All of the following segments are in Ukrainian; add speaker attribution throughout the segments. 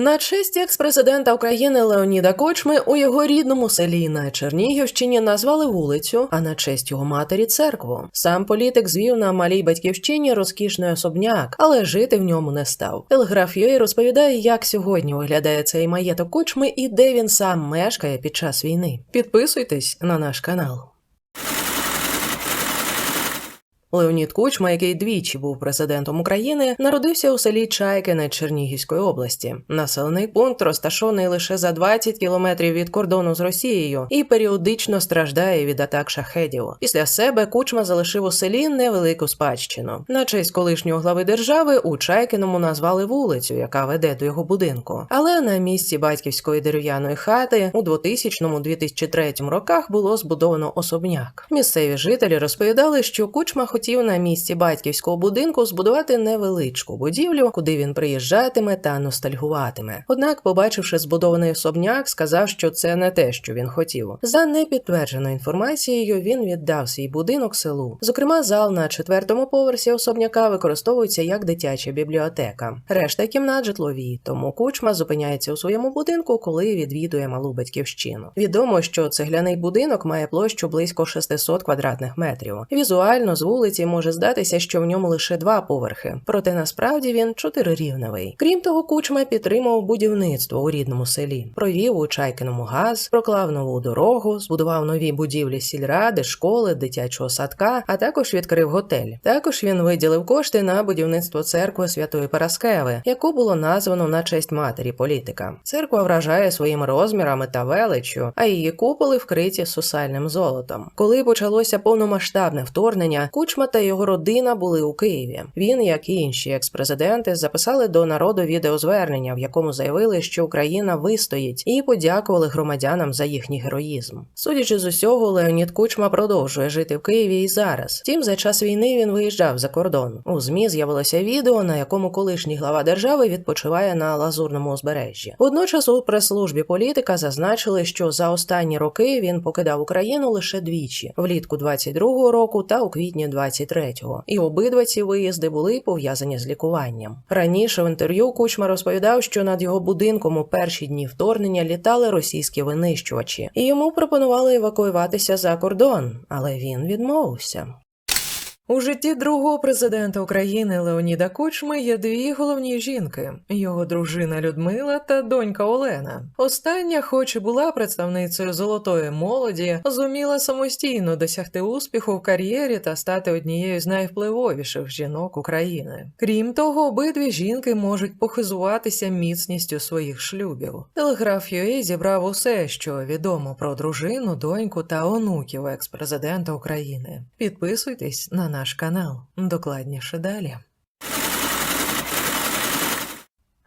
Speaker 1: На честь екс-президента України Леоніда Кочми у його рідному селі на Чернігівщині назвали вулицю, а на честь його матері церкву. Сам політик звів на малій батьківщині розкішний особняк, але жити в ньому не став. Телеграф розповідає, як сьогодні виглядає цей маєток Кочми і де він сам мешкає під час війни. Підписуйтесь на наш канал. Леонід Кучма, який двічі був президентом України, народився у селі Чайкине Чернігівської області. Населений пункт розташований лише за 20 кілометрів від кордону з Росією і періодично страждає від атак шахедів. Після себе Кучма залишив у селі невелику спадщину. На честь колишнього глави держави у Чайкиному назвали вулицю, яка веде до його будинку. Але на місці батьківської дерев'яної хати у 2000-2003 роках було збудовано особняк. Місцеві жителі розповідали, що Кучма хотів на місці батьківського будинку збудувати невеличку будівлю, куди він приїжджатиме та ностальгуватиме. Однак, побачивши збудований особняк, сказав, що це не те, що він хотів. За непідтвердженою інформацією, він віддав свій будинок селу. Зокрема, зал на четвертому поверсі особняка використовується як дитяча бібліотека. Решта кімнат житлові, тому кучма зупиняється у своєму будинку, коли відвідує малу батьківщину. Відомо, що цегляний будинок має площу близько 600 квадратних метрів. Візуально з вулиці може здатися, що в ньому лише два поверхи, проте насправді він чотирирівневий. Крім того, кучма підтримував будівництво у рідному селі, провів у Чайкиному газ, проклав нову дорогу, збудував нові будівлі сільради, школи, дитячого садка, а також відкрив готель. Також він виділив кошти на будівництво церкви Святої Параскеви, яку було названо на честь матері політика. Церква вражає своїми розмірами та величчю, а її куполи вкриті сусальним золотом. Коли почалося повномасштабне вторгнення, Кучма та його родина були у Києві. Він, як і інші експрезиденти, записали до народу відеозвернення, в якому заявили, що Україна вистоїть, і подякували громадянам за їхній героїзм. Судячи з усього, Леонід Кучма продовжує жити в Києві і зараз. Втім, за час війни він виїжджав за кордон. У змі з'явилося відео, на якому колишній глава держави відпочиває на лазурному узбережжі. Водночас у прес-службі політика зазначили, що за останні роки він покидав Україну лише двічі влітку 22-го року та у квітні 23-го. І обидва ці виїзди були пов'язані з лікуванням. Раніше в інтерв'ю Кучма розповідав, що над його будинком у перші дні вторгнення літали російські винищувачі, і йому пропонували евакуюватися за кордон, але він відмовився. У житті другого президента України Леоніда Кучми є дві головні жінки: його дружина Людмила та донька Олена. Остання, хоч і була представницею золотої молоді, зуміла самостійно досягти успіху в кар'єрі та стати однією з найвпливовіших жінок України. Крім того, обидві жінки можуть похизуватися міцністю своїх шлюбів. Телеграф UA зібрав усе, що відомо про дружину, доньку та онуків екс-президента України. Підписуйтесь на наш канал. Докладніше далі.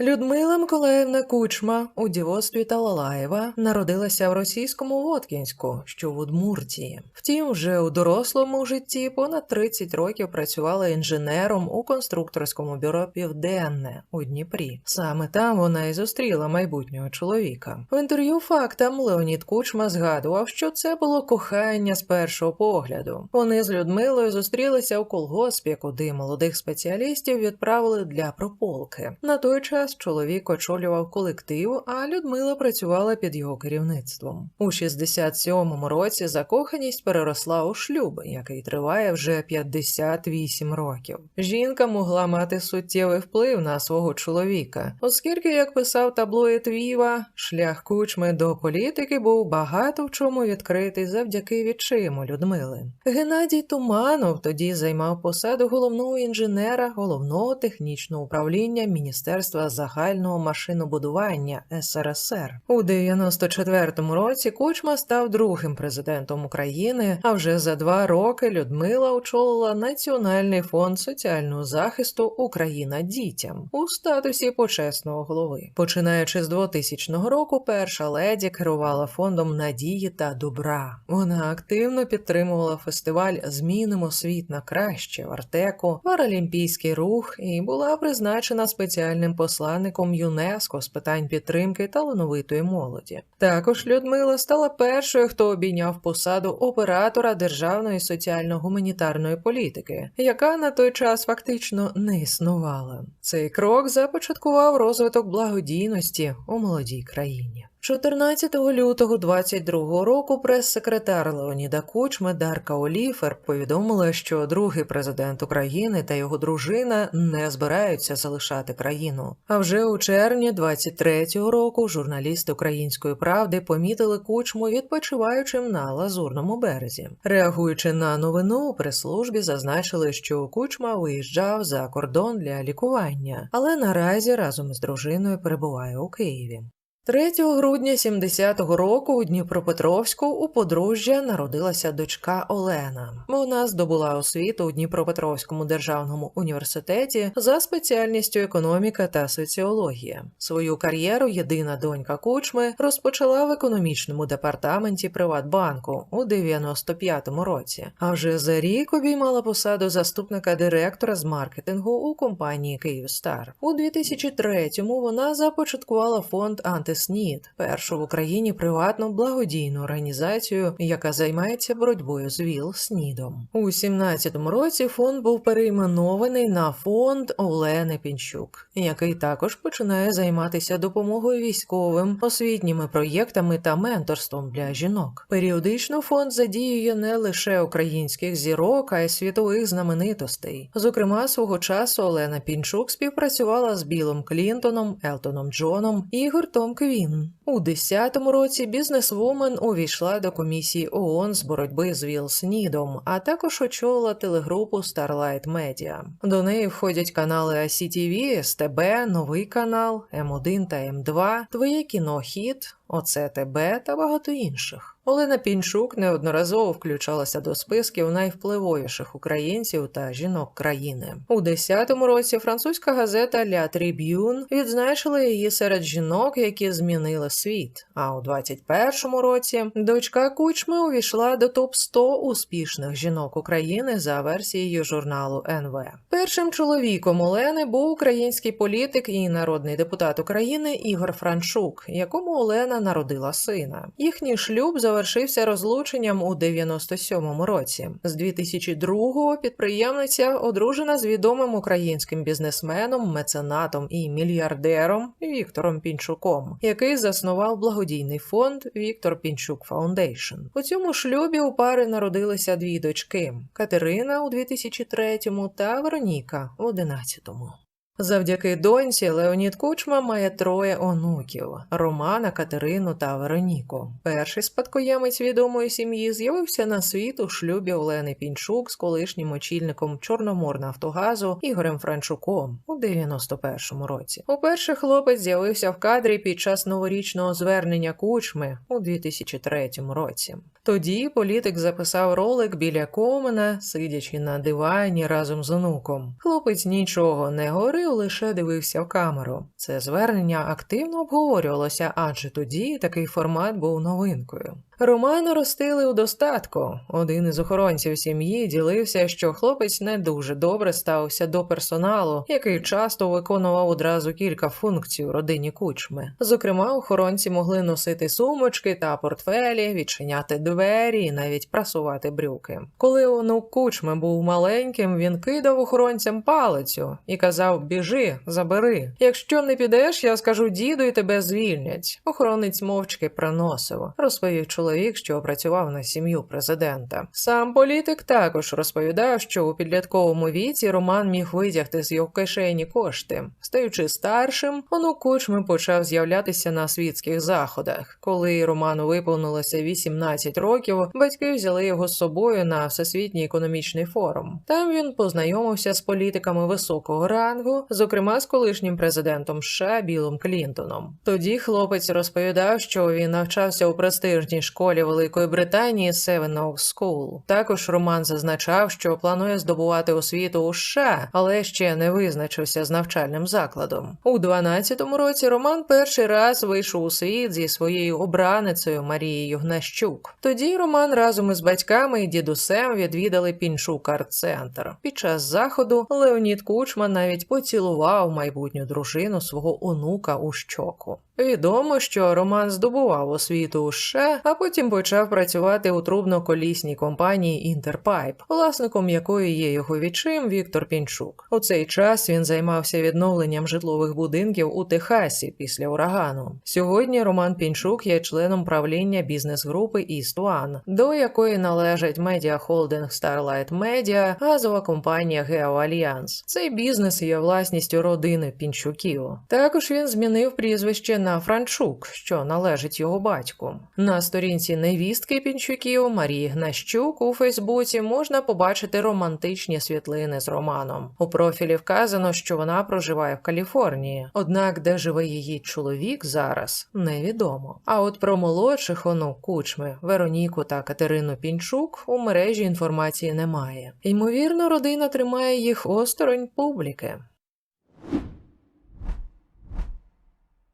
Speaker 1: Людмила Миколаївна Кучма у дівоцтві Талалаєва народилася в російському Воткінську, що в Удмуртії. Втім, вже у дорослому житті понад 30 років працювала інженером у конструкторському бюро Південне у Дніпрі. Саме там вона і зустріла майбутнього чоловіка. В інтерв'ю фактам Леонід Кучма згадував, що це було кохання з першого погляду. Вони з Людмилою зустрілися у колгоспі, куди молодих спеціалістів відправили для прополки. На той час чоловік очолював колектив, а Людмила працювала під його керівництвом. У 67-му році закоханість переросла у шлюб, який триває вже 58 років. Жінка могла мати суттєвий вплив на свого чоловіка, оскільки, як писав таблоїд Віва, шлях кучми до політики був багато в чому відкритий завдяки відчиму Людмили. Геннадій Туманов тоді займав посаду головного інженера головного технічного управління Міністерства загального машинобудування СРСР. У 94-му році Кучма став другим президентом України. А вже за два роки Людмила очолила Національний фонд соціального захисту Україна дітям у статусі почесного голови. Починаючи з 2000 року, перша леді керувала фондом надії та добра. Вона активно підтримувала фестиваль Змінимо світ на краще в Артеку, паралімпійський рух і була призначена спеціальним посланням посланником ЮНЕСКО з питань підтримки талановитої молоді. Також Людмила стала першою, хто обійняв посаду оператора державної соціально-гуманітарної політики, яка на той час фактично не існувала. Цей крок започаткував розвиток благодійності у молодій країні. 14 лютого 22 року прес-секретар Леоніда Кучми Дарка Оліфер повідомила, що другий президент України та його дружина не збираються залишати країну. А вже у червні 23-го року журналісти Української правди помітили кучму відпочиваючим на лазурному березі. Реагуючи на новину, прес-службі зазначили, що кучма виїжджав за кордон для лікування, але наразі разом із дружиною перебуває у Києві. 3 грудня 70-го року у Дніпропетровську у подружжя народилася дочка Олена. Вона здобула освіту у Дніпропетровському державному університеті за спеціальністю економіка та соціологія. Свою кар'єру єдина донька Кучми розпочала в економічному департаменті Приватбанку у 95-му році. А вже за рік обіймала посаду заступника директора з маркетингу у компанії Київстар. У 2003-му вона започаткувала фонд анти. СНІД, першу в Україні приватну благодійну організацію, яка займається боротьбою з ВІЛ СНІДом. У 17-му році фонд був перейменований на фонд Олени Пінчук, який також починає займатися допомогою військовим, освітніми проєктами та менторством для жінок. Періодично фонд задіює не лише українських зірок, а й світових знаменитостей. Зокрема, свого часу Олена Пінчук співпрацювала з Білом Клінтоном, Елтоном Джоном і гуртом Квін. У 10-му році бізнесвумен увійшла до комісії ООН з боротьби з Вілснідом, а також очолила телегрупу Starlight Media. До неї входять канали ICTV, СТБ, Новий канал, М1 та М2, Твоє кіно Хіт, ОЦТБ та багато інших. Олена Пінчук неодноразово включалася до списків найвпливовіших українців та жінок країни. У 10-му році французька газета «Ля Триб'юн» відзначила її серед жінок, які змінили світ. А у 21-му році дочка Кучми увійшла до топ 100 успішних жінок України за версією журналу НВ. Першим чоловіком Олени був український політик і народний депутат України Ігор Франчук, якому Олена народила сина. Їхній шлюб завершився розлученням у 97-му році. З 2002-го підприємниця одружена з відомим українським бізнесменом, меценатом і мільярдером Віктором Пінчуком, який заснував благодійний фонд Віктор Пінчук Фаундейшн. У цьому шлюбі у пари народилися дві дочки: Катерина у 2003-му та Вероніка у 2011-му. Завдяки доньці Леонід Кучма має троє онуків: Романа, Катерину та Вероніку. Перший спадкоємець відомої сім'ї з'явився на світ у шлюбі Олени Пінчук з колишнім очільником Чорноморнафтогазу Ігорем Франчуком у 91-му році. Уперше хлопець з'явився в кадрі під час новорічного звернення Кучми у 2003 році. Тоді політик записав ролик біля комена, сидячи на дивані разом з онуком. Хлопець нічого не говорив, лише дивився в камеру. Це звернення активно обговорювалося, адже тоді такий формат був новинкою. Романа ростили у достатку. Один із охоронців сім'ї ділився, що хлопець не дуже добре ставився до персоналу, який часто виконував одразу кілька функцій у родині кучми. Зокрема, охоронці могли носити сумочки та портфелі, відчиняти двері і навіть прасувати брюки. Коли онук кучми був маленьким, він кидав охоронцям палицю і казав: Біжи, забери. Якщо не підеш, я скажу діду і тебе звільнять. Охоронець мовчки приносив, розповів чоловік чоловік, що працював на сім'ю президента. Сам політик також розповідав, що у підлітковому віці Роман міг витягти з його кишені кошти. Стаючи старшим, онук кучми почав з'являтися на світських заходах. Коли Роману виповнилося 18 років, батьки взяли його з собою на всесвітній економічний форум. Там він познайомився з політиками високого рангу, зокрема з колишнім президентом США Білом Клінтоном. Тоді хлопець розповідав, що він навчався у престижній школі школі Великої Британії Seven Oaks School. Також Роман зазначав, що планує здобувати освіту у США, але ще не визначився з навчальним закладом. У 12-му році Роман перший раз вийшов у світ зі своєю обраницею Марією Гнащук. Тоді Роман разом із батьками і дідусем відвідали Піншук арт-центр. Під час заходу Леонід Кучма навіть поцілував майбутню дружину свого онука у щоку. Відомо, що Роман здобував освіту у США, а потім почав працювати у трубно-колісній компанії Інтерпайп, власником якої є його відчим Віктор Пінчук. У цей час він займався відновленням житлових будинків у Техасі після урагану. Сьогодні Роман Пінчук є членом правління бізнес-групи East One, до якої належать медіахолдинг Starlight Media, газова компанія Geo Alliance. Цей бізнес є власністю родини Пінчуків. Також він змінив прізвище на Франчук, що належить його батьку. На сторінці невістки Пінчуків Марії Гнащук у Фейсбуці можна побачити романтичні світлини з Романом. У профілі вказано, що вона проживає в Каліфорнії. Однак, де живе її чоловік зараз, невідомо. А от про молодших онук кучми Вероніку та Катерину Пінчук у мережі інформації немає. Ймовірно, родина тримає їх осторонь публіки.